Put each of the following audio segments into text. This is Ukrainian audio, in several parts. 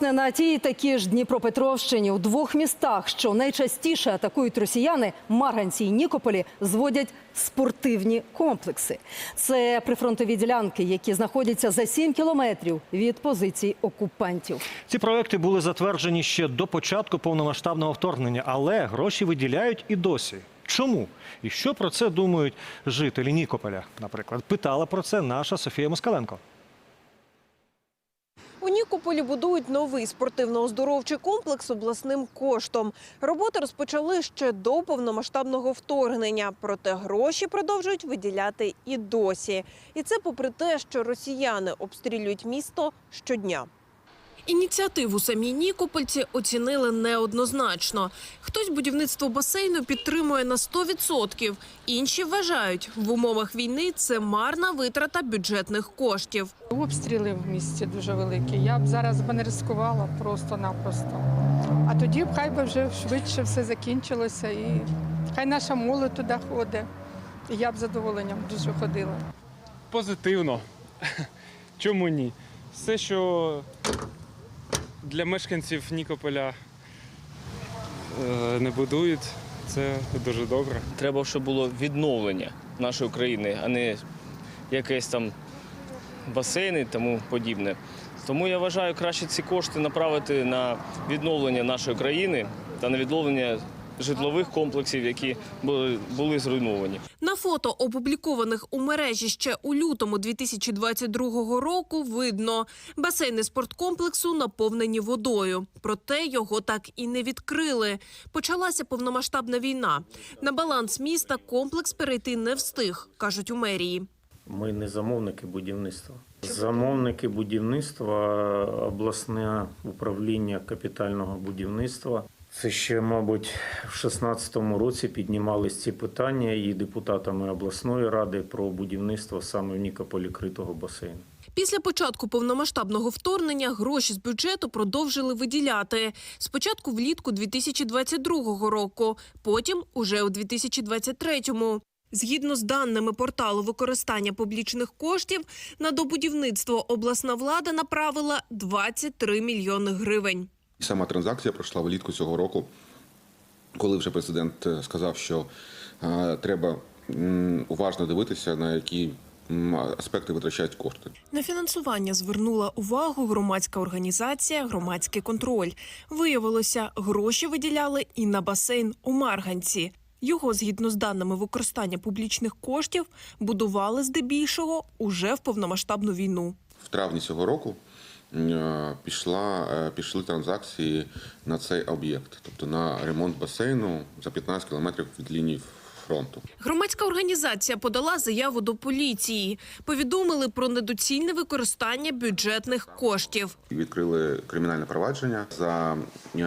На тій такі ж Дніпропетровщині у двох містах, що найчастіше атакують росіяни, Марганці і Нікополі, зводять спортивні комплекси. Це прифронтові ділянки, які знаходяться за 7 кілометрів від позицій окупантів. Ці проекти були затверджені ще до початку повномасштабного вторгнення, але гроші виділяють і досі. Чому? І що про це думають жителі Нікополя? Наприклад, питала про це наша Софія Москаленко. У Нікополі будують новий спортивно-оздоровчий комплекс обласним коштом. Роботи розпочали ще до повномасштабного вторгнення, проте гроші продовжують виділяти і досі. І це попри те, що росіяни обстрілюють місто щодня. Ініціативу самі Нікопольці оцінили неоднозначно. Хтось будівництво басейну підтримує на 100%, інші вважають, в умовах війни це марна витрата бюджетних коштів. Обстріли в місті дуже великі. Я б зараз би не ризикувала просто-напросто. А тоді б хай би вже швидше все закінчилося і хай наша молодь туди ходить. І я б задоволенням дуже ходила. Позитивно. Чому ні? Все, що для мешканців Нікополя е, не будують, це дуже добре. Треба, щоб було відновлення нашої країни, а не якесь там басейни тому подібне. Тому я вважаю, краще ці кошти направити на відновлення нашої країни та на відновлення житлових комплексів, які були, були зруйновані. На фото, опублікованих у мережі ще у лютому 2022 року, видно, басейни спорткомплексу наповнені водою. Проте його так і не відкрили. Почалася повномасштабна війна. На баланс міста комплекс перейти не встиг, кажуть у мерії. Ми не замовники будівництва. Замовники будівництва обласне управління капітального будівництва. Це ще, мабуть, в 2016 році піднімались ці питання і депутатами обласної ради про будівництво саме в Нікополі критого басейну. Після початку повномасштабного вторгнення гроші з бюджету продовжили виділяти. Спочатку влітку 2022 року, потім уже у 2023. Згідно з даними порталу використання публічних коштів, на добудівництво обласна влада направила 23 мільйони гривень. Сама транзакція пройшла влітку цього року, коли вже президент е, сказав, що е, треба уважно дивитися, на які аспекти витрачають кошти. На фінансування звернула увагу громадська організація Громадський контроль. Виявилося, гроші виділяли і на басейн у Марганці. Його, згідно з даними використання публічних коштів, будували здебільшого уже в повномасштабну війну. В травні цього року пішла, е, пішли транзакції на цей об'єкт, тобто на ремонт басейну за 15 кілометрів від лінії фронту. Громадська організація подала заяву до поліції. Повідомили про недоцільне використання бюджетних коштів. Відкрили кримінальне провадження за е,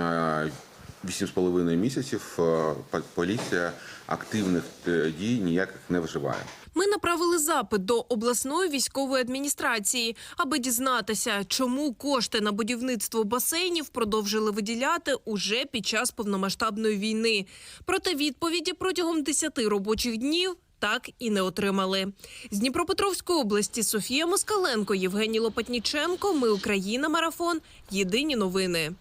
8,5 місяців. е, Поліція активних е, дій ніяких не вживає. Направили запит до обласної військової адміністрації, аби дізнатися, чому кошти на будівництво басейнів продовжили виділяти уже під час повномасштабної війни. Проте відповіді протягом 10 робочих днів. Так і не отримали з Дніпропетровської області. Софія Москаленко, Євгеній Лопатніченко. Ми Україна. Марафон. Єдині новини.